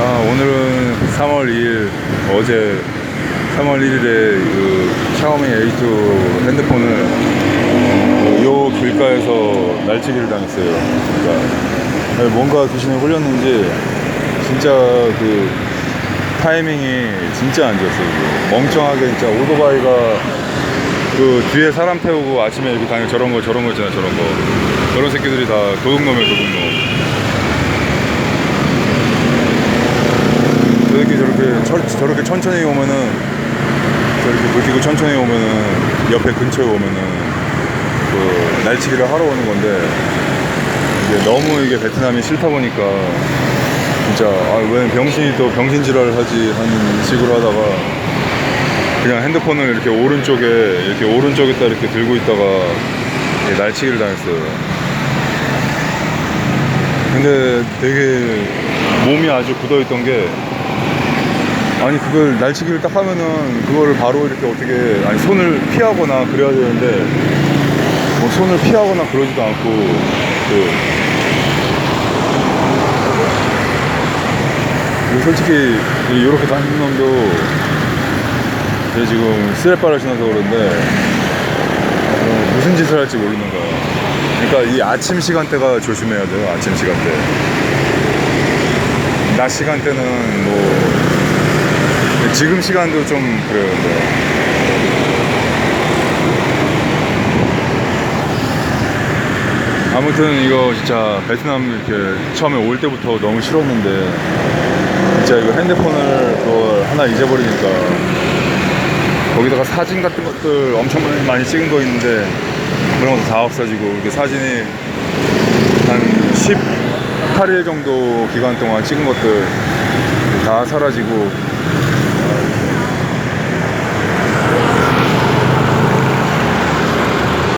아, 오늘은 3월 2일, 어제 3월 1일에 그 샤오미 A2 핸드폰을 그요 길가에서 날치기를 당했어요. 그러니까 뭔가 귀신을 홀렸는지 진짜 그 타이밍이 진짜 안 좋았어요. 멍청하게 진짜 오토바이가 그 뒤에 사람 태우고 아침에 이렇게 다니는 저런 거 저런 거 있잖아요. 저런 거. 저런 새끼들이 다 도둑놈이에요, 도둑놈. 철, 저렇게 천천히 오면은 저렇게 불키고 천천히 오면은 옆에 근처에 오면은 그 날치기를 하러 오는 건데 이게 너무 이게 베트남이 싫다 보니까 진짜 아왜 병신이 또 병신지랄 하지 하는 식으로 하다가 그냥 핸드폰을 이렇게 오른쪽에 이렇게 오른쪽에다 이렇게 들고 있다가 날치기를 당했어요. 근데 되게 몸이 아주 굳어있던 게 아니 그걸 날치기를 딱 하면은 그거를 바로 이렇게 어떻게 아니 손을 피하거나 그래야 되는데 뭐 손을 피하거나 그러지도 않고 그 솔직히 이렇게 놈도 제 지금 스레빠를 신어서 그런데 어, 무슨 짓을 할지 모르는 거야. 그러니까 이 아침 시간대가 조심해야 돼요. 아침 시간대. 낮 시간대는 뭐 지금 시간도 좀 그래요. 근데. 아무튼 이거 진짜 베트남 이렇게 처음에 올 때부터 너무 싫었는데 진짜 이거 핸드폰을 그걸 하나 잊어버리니까 거기다가 사진 같은 것들 엄청 많이 찍은 거 있는데 그런 것도 다 없어지고 이렇게 사진이 한 18일 정도 기간 동안 찍은 것들 다 사라지고